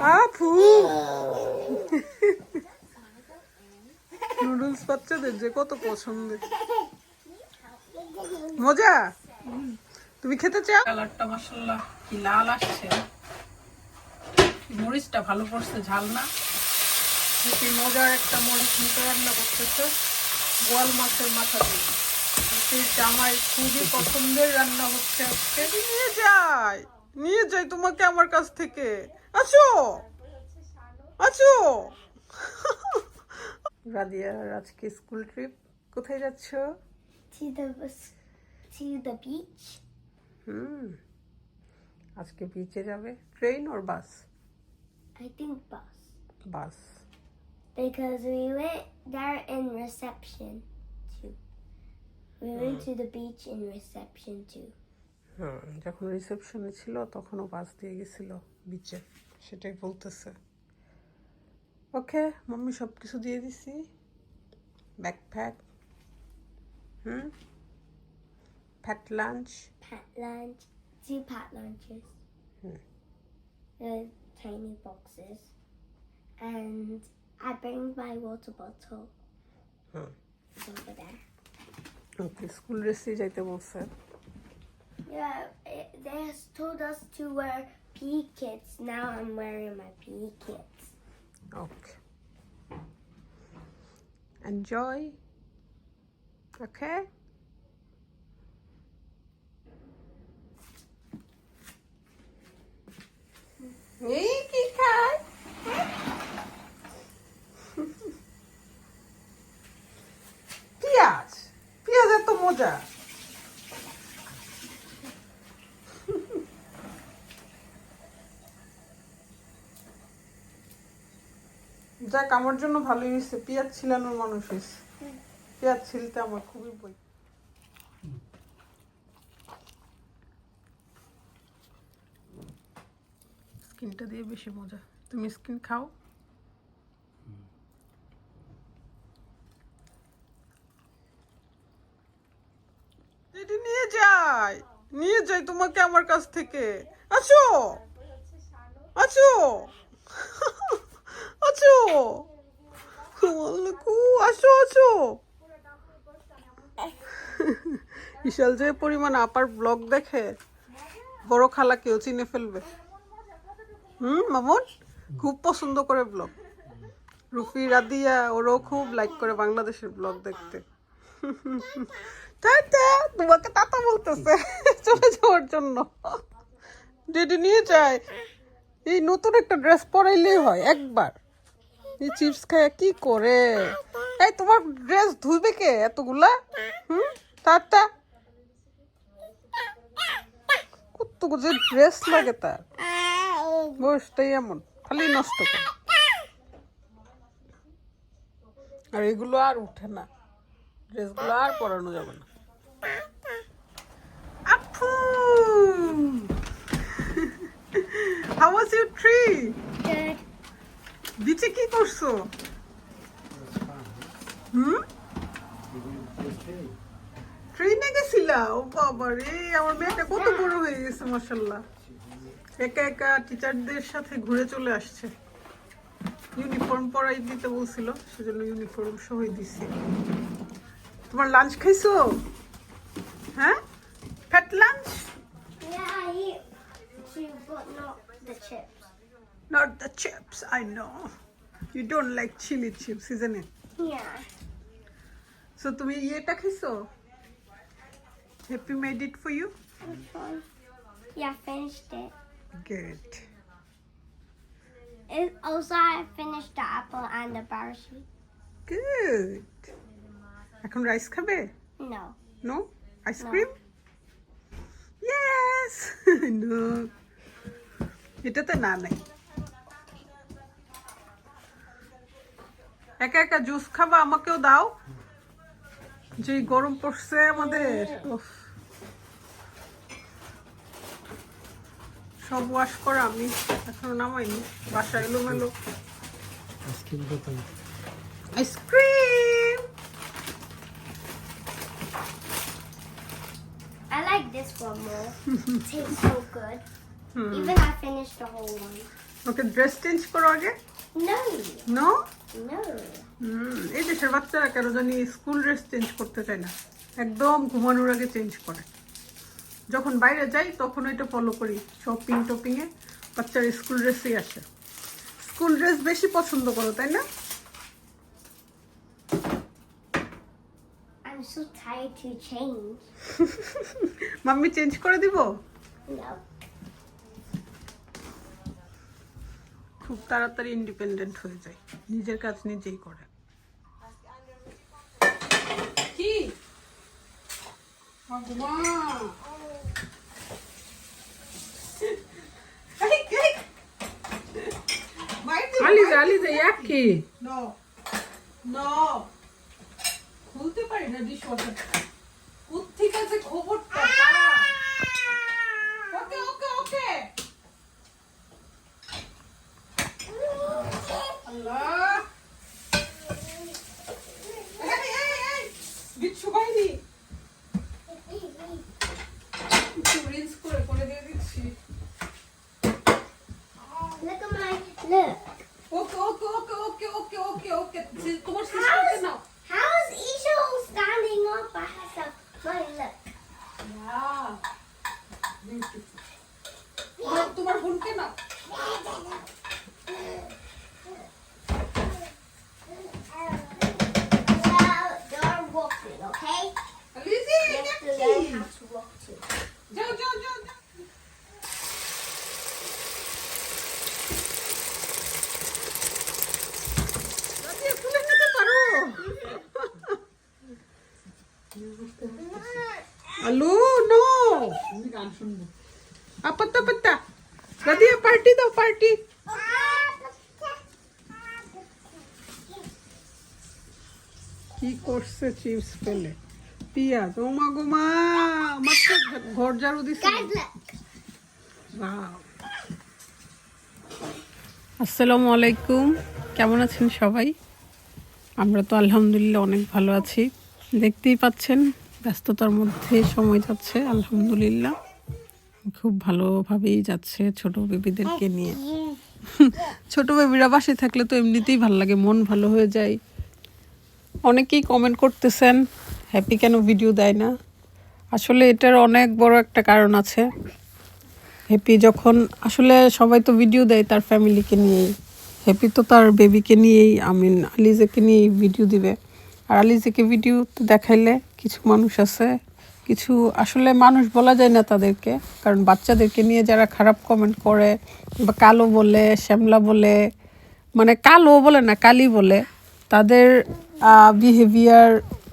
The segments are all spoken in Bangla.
আপু নুডলস বাচ্চাদের যে কত পছন্দের মজা? তুমি খেতে চাও? কালারটা কি লাল আসছে। মরিচটা ভালো পড়ছে ঝাল না। কি মজার একটা মরিচ নিতে রান্না করতেছে। গোয়াল মাছের মাথা দিয়ে। জামাই খুবই পছন্দের রান্না হচ্ছে আজকে। নিয়ে যাই। নিয়ে যাই তোমাকে আমার কাছ থেকে। আছো? আছো? রাদিয়া আজকে স্কুল ট্রিপ কোথায় যাচ্ছ? বিচ হুম আজকে বিচে যাবে। Train or bus I think bus bus because we wait there in reception we wait to the beach in reception to হ্যাঁ যখন রিসেপশনে ছিল তখনও বাস দিয়ে গেছিল বিচে সেটাই বলতেছে ওকে মাম্মি সব কিছু দিয়ে দিছি backpack hmm fat lunch Pat lunch, two pat lunches, Hmm. with tiny boxes, and I bring my water bottle Hmm. It's over there. Okay school ড্রেসে যাইতে বলছে Yeah, it, they has told us to wear PE kits. Now I'm wearing my PE kits. Okay enjoy okay এই কি খায় পেঁয়াজ পেঁয়াজ এত মজা যাক আমার জন্য ভালোই হয়েছে। পেঁয়াজ ছিলানোর মানুষ হয়েছে। পেঁয়াজ ছিলতে আমার খুবই বই স্কিনটা দিয়ে বেশি মজা। তুমি স্কিন খাও। এটি নিয়ে যাই। নিয়ে যাই তোমাকে আমার কাছ থেকে। আছো আসো। আছো আসো আসো। বিশাল যে পরিমাণ আপার ব্লগ দেখে, বড় খালা কেউ চিনে ফেলবে। হুম, মামুন? খুব পছন্দ করে ব্লগ রুফি, রাদিয়া, ওরও খুব লাইক করে বাংলাদেশের ব্লগ দেখতে। টাটা তোমাকে তাতা বলতেছে। চলে যাওয়ার জন্য। ডেডি নিয়ে যায়। এই নতুন একটা ড্রেস পরাইলেই হয়, একবার। এই চিপস খায়, কি করে? এই, তোমার ড্রেস ধুইবে কে এতগুলা? হুম? তারটা? কত যে ড্রেস লাগে তার। বয়সটাই এমন, খালি নষ্ট করে। আর এগুলো আর উঠে না। ড্রেসগুলো আর পরানো যাবে না। আপু হাউ ওয়াজ ইউর Good. কি করছ? হুম? ট্রেনে গেছিলা? ও বাবা রে আমার মেয়েটা কত বড় হয়ে গেছে মাসাল্লাহ একা একা টিচারদের সাথে ঘুরে চলে আসছে। ইউনিফর্ম পরাই দিতে বলছিল সেজন্য ইউনিফর্ম সহই দিছি। তোমার লাঞ্চ খাইছো? হ্যাঁ? Fat lunch Yeah, I too, but not. Not the chips, I know. You don't like chili chips, isn't it? Yeah. So তুমি ইয়েটা খাইছো? Happy made it for you? Which one? Yeah, I finished it. Good. it. Also, I finished the apple and the parachute. Good. এখন রাইস খাবে? No. No? Ice cream? Yes! no. এটাতে না নাই একা একা জুস খাবা আমাকেও দাও। যে গরম পড়ছে আমাদের সব ওয়াশ করা আমি এখনও নামাইনি বাসা এলোমেলো। Ice cream ice cream! I like this one more. it tastes so good. Even I finished the whole one. Okay dress change করো আগে? No, no no. এই দেশের বাচ্চারা কেন জানি স্কুল ড্রেস চেঞ্জ করতে চায় না একদম ঘুমানোর আগে চেঞ্জ করে যখন বাইরে যাই তখন ওইটা ফলো করি শপিং টপিংয়ে বাচ্চারা স্কুল ড্রেসেই আসে স্কুল ড্রেস বেশি পছন্দ করো তাই না I'm so tired to change. Mummy change করে দিব No. খুব তাড়াতাড়ি ইন্ডিপেন্ডেন্ট হয়ে যায়। নিজের কাজ নিজেই করে। কি? আলিজা আলিজা এক কি? No no. খুলতে পারি না কোথেকে যে খবরটা? ওকে ওকে ওকে। আল্লাহ বিচ্ছু বাইনি রিলস করে করে দিয়ে দিচ্ছি ওকে ওকে ওকে ওকে ওকে ওকে ওকে তোমার সিস্টারকে নাও How is standing up by. তোমার- বোনকে না Well, you're walking, okay? Lizzie You এটা have to কি learn how to walk too. যাও যাও যাও যাও। রাজিয়া, তুলে নিতে পারো আলু নো গান শুনব আপত্তা পত্তা রাদিয়া পার্টি দাও পার্টি কি করছে চিপস পেলে পিয়াজ ও মা গো মা মাত্র ঘর ঝাড়ু দিছে। আসসালামু আলাইকুম। কেমন আছেন সবাই? আমরা তো আলহামদুলিল্লাহ অনেক ভালো আছি। দেখতেই পাচ্ছেন ব্যস্ততার মধ্যে সময় যাচ্ছে আলহামদুলিল্লাহ। খুব ভালোভাবেই যাচ্ছে ছোট বেবিদেরকে নিয়ে। ছোট বেবিরা বাসে থাকলে তো এমনিতেই ভালো লাগে মন ভালো হয়ে যায়। অনেকেই কমেন্ট করতেছেন হ্যাপি কেন ভিডিও দেয় না? আসলে এটার অনেক বড় একটা কারণ আছে। হ্যাপি যখন, আসলে সবাই তো ভিডিও দেয় তার ফ্যামিলিকে নিয়েই। হ্যাপি তো তার বেবিকে নিয়েই, আমিন আলিজাকে নিয়েই ভিডিও দিবে। আর আলিজাকে ভিডিও তো দেখাইলে কিছু মানুষ আছে, কিছু, আসলে মানুষ বলা যায় না তাদেরকে। কারণ বাচ্চাদেরকে নিয়ে যারা খারাপ কমেন্ট করে বা কালো বলে, শ্যামলা বলে মানে কালো বলে না, কালি বলে, তাদের বিহেভিয়ার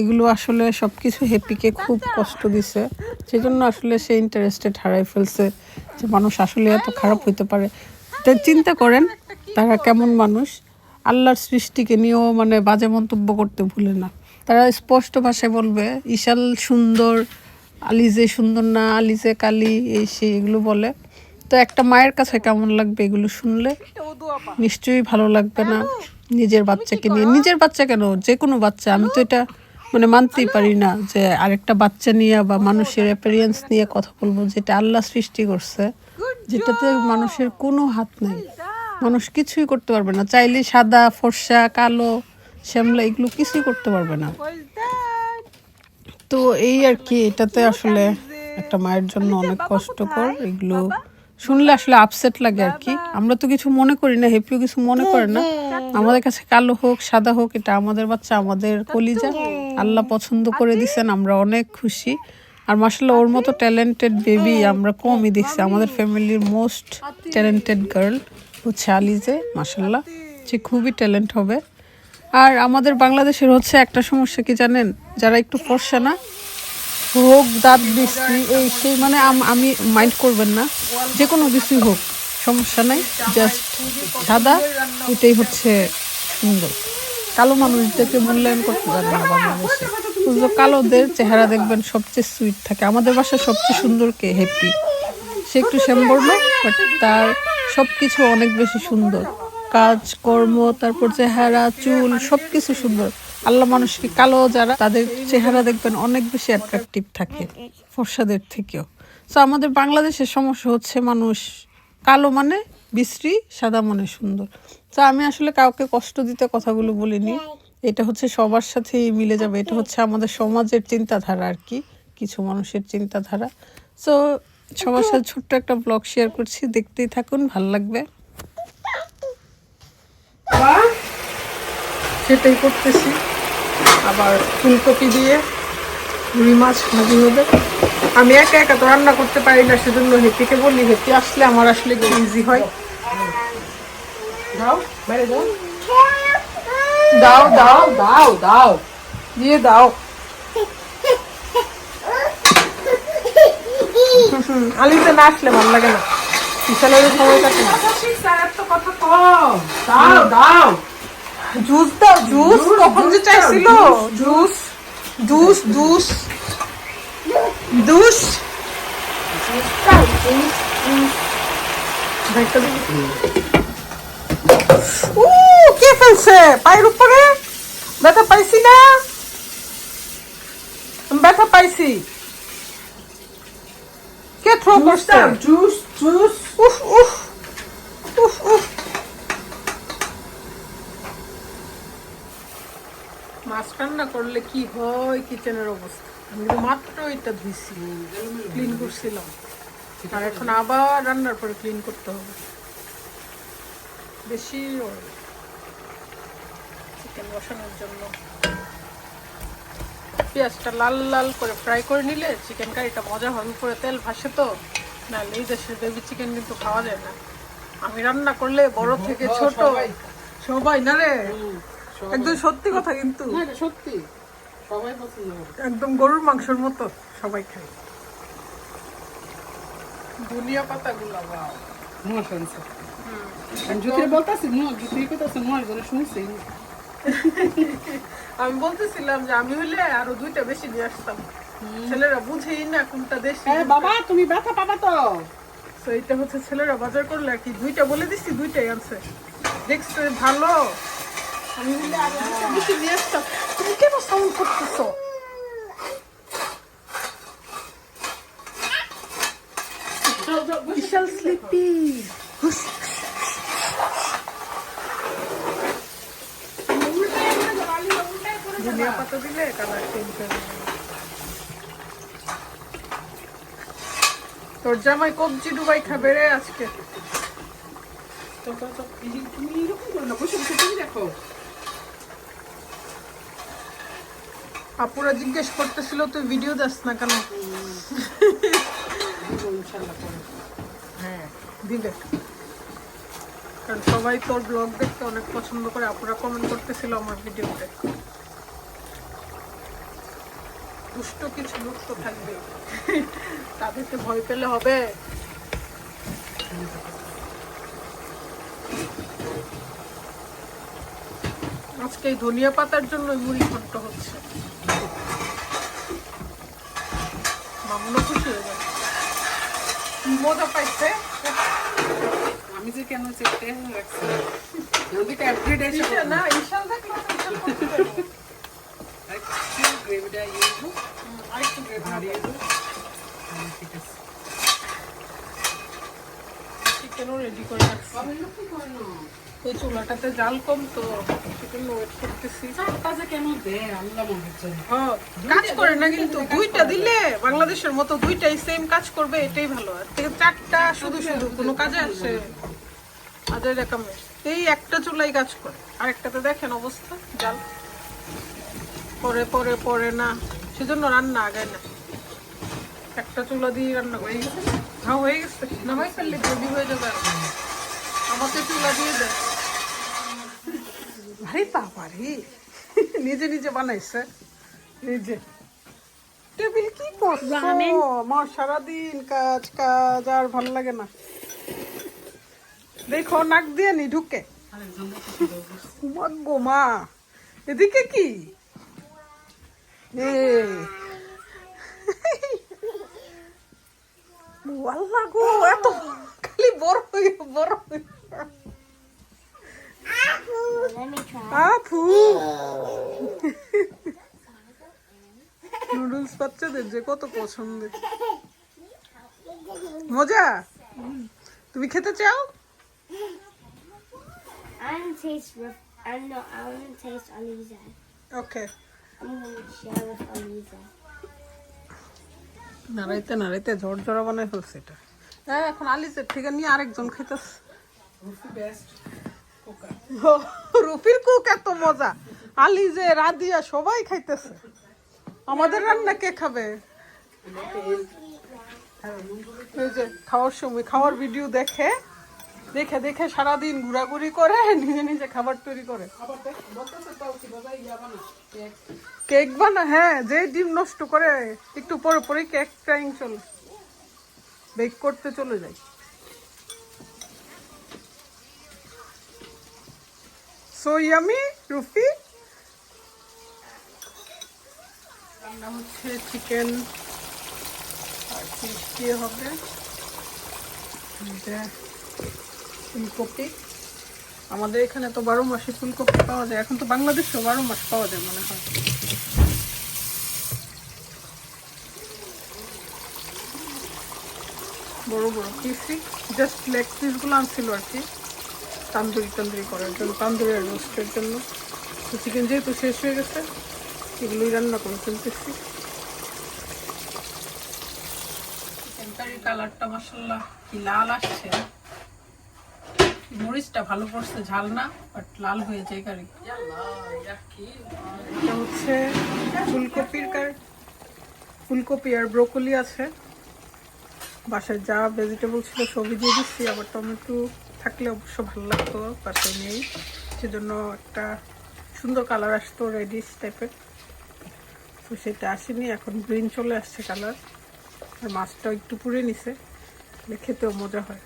এগুলো আসলে সব কিছু হ্যাপিকে খুব কষ্ট দিছে। সেজন্য আসলে সে ইন্টারেস্টেড হারাই ফেলছে যে মানুষ আসলে এত খারাপ হইতে পারে। তা চিন্তা করেন, তারা কেমন মানুষ? আল্লাহর সৃষ্টিকে নিয়েও মানে বাজে মন্তব্য করতে ভুলে না। তারা স্পষ্ট ভাষায় বলবে ইশাল সুন্দর আলিজে সুন্দর না আলিজে কালি, এই সে, এগুলো বলে। তো একটা মায়ের কাছে কেমন লাগবে এগুলো শুনলে? নিশ্চয়ই ভালো লাগবে না নিজের বাচ্চাকে নিয়ে। নিজের বাচ্চা কেন? যে কোনো বাচ্চা। আমি তো এটা মানে মানতেই পারি না যে আরেকটা বাচ্চা নিয়ে বা মানুষের অ্যাপিয়ারেন্স নিয়ে কথা বলব, যেটা আল্লাহ সৃষ্টি করছে, যেটাতে মানুষের কোনো হাত নাই। মানুষ কিছুই করতে পারবে না। চাইলে সাদা, ফর্সা, কালো, শ্যামলা, এগুলো কিছুই করতে পারবে না। তো এই আর কি, এটাতে আসলে একটা মায়ের জন্য অনেক কষ্টকর। এগুলো শুনলে আসলে আপসেট লাগে আর কি। আমরা তো কিছু মনে করি না, হেপিও কিছু মনে করে না। আমাদের কাছে কালো হোক, সাদা হোক, এটা আমাদের বাচ্চা, আমাদের কলিজা। আল্লাহ পছন্দ করে দিছেন আমরা অনেক খুশি। আর মাসাল্লাহ ওর মতো ট্যালেন্টেড বেবি আমরা কমই দেখছি। আমাদের ফ্যামিলির মোস্ট ট্যালেন্টেড গার্ল হচ্ছে আলিজে মাসাল্লাহ সে খুবই ট্যালেন্ট হবে। আর আমাদের বাংলাদেশের হচ্ছে একটা সমস্যা কি জানেন? যারা একটু ফর্সা না হোক দাঁত বৃষ্টি এই সেই মানে আম- আমি মাইন্ড করবেন না। যে কোনো কিছুই হোক সমস্যা নাই জাস্ট সাদা এটাই হচ্ছে সুন্দর কালো মানুষদেরকে মূল্যায়ন করতে পারবে না বাংলাদেশে। কালোদের চেহারা দেখবেন সবচেয়ে সুইট থাকে। আমাদের বাসায় সবচেয়ে সুন্দর কে? হ্যাপি সে একটু শ্যামবর্ণ বাট তার সব কিছু অনেক বেশি সুন্দর। কাজ কর্ম তারপর চেহারা, চুল সব কিছু সুন্দর। আল্লাহ মানুষকে কালো যারা, তাদের চেহারা দেখবেন অনেক বেশি অ্যাট্রাকটিভ থাকে, ফর্সাদের থেকেও। তো আমাদের বাংলাদেশের সমস্যা হচ্ছে মানুষ, কালো মানে বিশ্রী সাদা মনে সুন্দর। তো আমি আসলে কাউকে কষ্ট দিতে কথাগুলো বলিনি। এটা হচ্ছে সবার সাথেই মিলে যাবে। এটা হচ্ছে আমাদের সমাজের চিন্তাধারা আর কি কিছু মানুষের চিন্তাধারা। সো সবার সাথে ছোট্ট একটা ব্লগ শেয়ার করছি। দেখতেই থাকুন ভালো লাগবে। সেটাই করতেছি। আবার ফুলকপি দিয়ে রুই মাছ ভাজি হবে। আমি একা একা তো রান্না করতে পারি না সেজন্য হেপিকে বলি হেপি আসলে আমার আসলে ইজি হয়। দাও বাইরে দাও দাও দাও দাও দাও দিয়ে দাও। আলিতে না আসলে ভালো লাগে না। বিশালের সময় কাটে না কথা কম। দাও দাও। জুস দাও জুস। কখন যে চাইছিল। জুস। Juice juice juice. কে ফেলছে পায়ের উপরে? ব্যথা পাইছি না? ব্যথা পাইছি। কে থ্রো করছে? জুস জুস উফ উফ উফ উফ। মাছ রান্না করলে কি হয় কিচেনের অবস্থা। আমি মাত্র এটা ধুইছি। ক্লিন করছিলাম। আর এখন আবার রান্নার পরে ক্লিন করতে হবে। বেশি চিকেন বসানোর জন্য। পেঁয়াজটা লাল লাল করে ফ্রাই করে নিলে চিকেন কারিটা মজা হয় উপরে তেল ভাসে তো নাহলে এই দেশের বেবি চিকেন কিন্তু খাওয়া যায় না। আমি রান্না করলে বড় থেকে ছোট। সবাই। না রে? একদম সত্যি কথা কিন্তু। সত্যি। সবাই পছন্দ একদম গরুর মাংসের মতো সবাই খায়। ধনিয়া পাতা গুলা বাও নোয়া শুনছে। আমি জ্যোতির বলতেছি নোয়া জ্যোতি কইতাছে নোয়ার জন্য শুনছি। আমি বলতেছিলাম যে আমি হইলে আরও দুইটা বেশি নিয়ে আসতাম। ছেলেরা বুঝেই না কোনটা দেশি বাবা তুমি ব্যথা পাবা তো। তো এটা হচ্ছে ছেলেরা বাজার করলে আর কি দুইটা বলে দিচ্ছি দুইটাই আনছে। দেখছে ভালো। আমি হইলে আরও দুইটা বেশি নিয়ে আসতাম। তুমি কেন সাউন্ড করতেছো? বিশাল স্লিপি। ধনিয়া পাতা দিলে কালার চেঞ্জ যাবে। তোর জামাই কবজি ডুবাই খাবে রে আজকে। তো, তো, তো, এই যে তুমি এরকম করো না বসে বসে তুমি দেখো। আপুরা জিজ্ঞেস করতেছিল তুই ভিডিও দাস না কেন? হ্যাঁ। কারণ সবাই তোর ব্লগ দেখতে অনেক পছন্দ করে, আপুরা কমেন্ট করতেছিল আমার ভিডিওতে দুষ্ট কিছু লোক তো থাকবে তাদেরকে ভয় পেলে হবে। আজকে এই ধনিয়া পাতার জন্য মুড়ি ঘন্ট হচ্ছে। মামুনও খুশি হয়ে কি মজা পাইছে। আমি যে কেন চেপটে রাখছি? নদীটা ঈশা না করতে পারবে। গ্রেভিটা ইয়ে আরেকটু গ্রেভি দেবো হ্যাঁ, ঠিক আছে। চিকেনও রেডি করে রাখছি? ওই চুলাটাতে জাল কম তো চিকেন ওয়েট করতেছি। যে কেন দেয় আল্লাহ মনে হচ্ছে। হ্যাঁ, কাজ করে না কিন্তু দুইটা দিলে বাংলাদেশের মতো দুইটাই সেম কাজ করবে এটাই ভালো। আর থেকে চারটা শুধু শুধু কোনো কাজে আসে আজের একামে। এই একটা চুলাই কাজ করে। আর একটাতে দেখেন অবস্থা জাল। পরে পরে পরে না সেজন্য রান্না আগায় না। একটা চুলা দিয়ে রান্না করে। হ্যাঁ হয়ে গেছে। নামাই ফেললে গ্রেভি হয়ে যাবে আর। আমাকে চুলা দিয়ে দেয়। আরে বাবা রে। নিজে নিজে বানাইছে। নিজে। টেবিল কি করছ? আমার সারাদিন কাজ কাজ আর ভালো লাগে না। দেখো নাক দিয়ে নি ঢুকে। মা গো মা। এদিকে কি? আল্লাহ গো এত খালি বড় হয়ে বড় হয়ে Let me try. আপু নুডলস বাচ্চাদের যে কত পছন্দের মজা তুমি খেতে চাও taste. Ref- I know. I want to taste Aliza. Okay I'm going to share নাড়াইতে নাড়াইতে ঝড় ঝরা বানাই ফেলছে এটা হ্যাঁ এখন আলিজের থেকে নিয়ে আরেকজন কোকা রুফির কুক এত মজা। আলি যে রাদিয়া সবাই খাইতেছে। আমাদের রান্না কে খাবে? খাওয়ার সময় খাওয়ার ভিডিও দেখে দেখে দেখে সারাদিন ঘোরাঘুরি করে, নিজে নিজে খাবার তৈরি করে। কেক বানা হ্যাঁ যে ডিম নষ্ট করে, একটু পরে পরে কেক ট্রাইং চলে। বেক করতে চলে যাই সো ইয়ামি রুফি রান্না হচ্ছে চিকেন আর দিয়ে হবে। ফুলকপি। আমাদের এখানে তো বারো মাসে ফুলকপি পাওয়া যায়। এখন তো বাংলাদেশেও বারো মাস পাওয়া যায় মনে হয়। বড় বড় পিসি জাস্ট লেগ পিসগুলো আনছিল আর কি। তান্দুরি তান্দুরি করার জন্য তান্দুরি আর রোস্টের জন্য। তো চিকেন যেহেতু শেষ হয়ে গেছে এগুলোই রান্না করে ফেলতেছি। চিকেন কালারটা মশলা কি লাল আসছে। মরিচটা ভালো পড়ছে ঝাল না বাট লাল হয়ে যায় কারি এটা হচ্ছে ফুলকপির কার ফুলকপি আর ব্রোকলি আছে। বাসায় যা ভেজিটেবল ছিল সবই দিয়ে দিচ্ছি আবার টমেটো থাকলে অবশ্য ভালো লাগতো, পাশে নেই। সেজন্য একটা সুন্দর কালার আসতো রেডিশ টাইপের তো সেটা আসেনি, এখন গ্রিন চলে আসছে কালার মাছটা একটু পুড়ে নিছে খেতেও মজা হয়।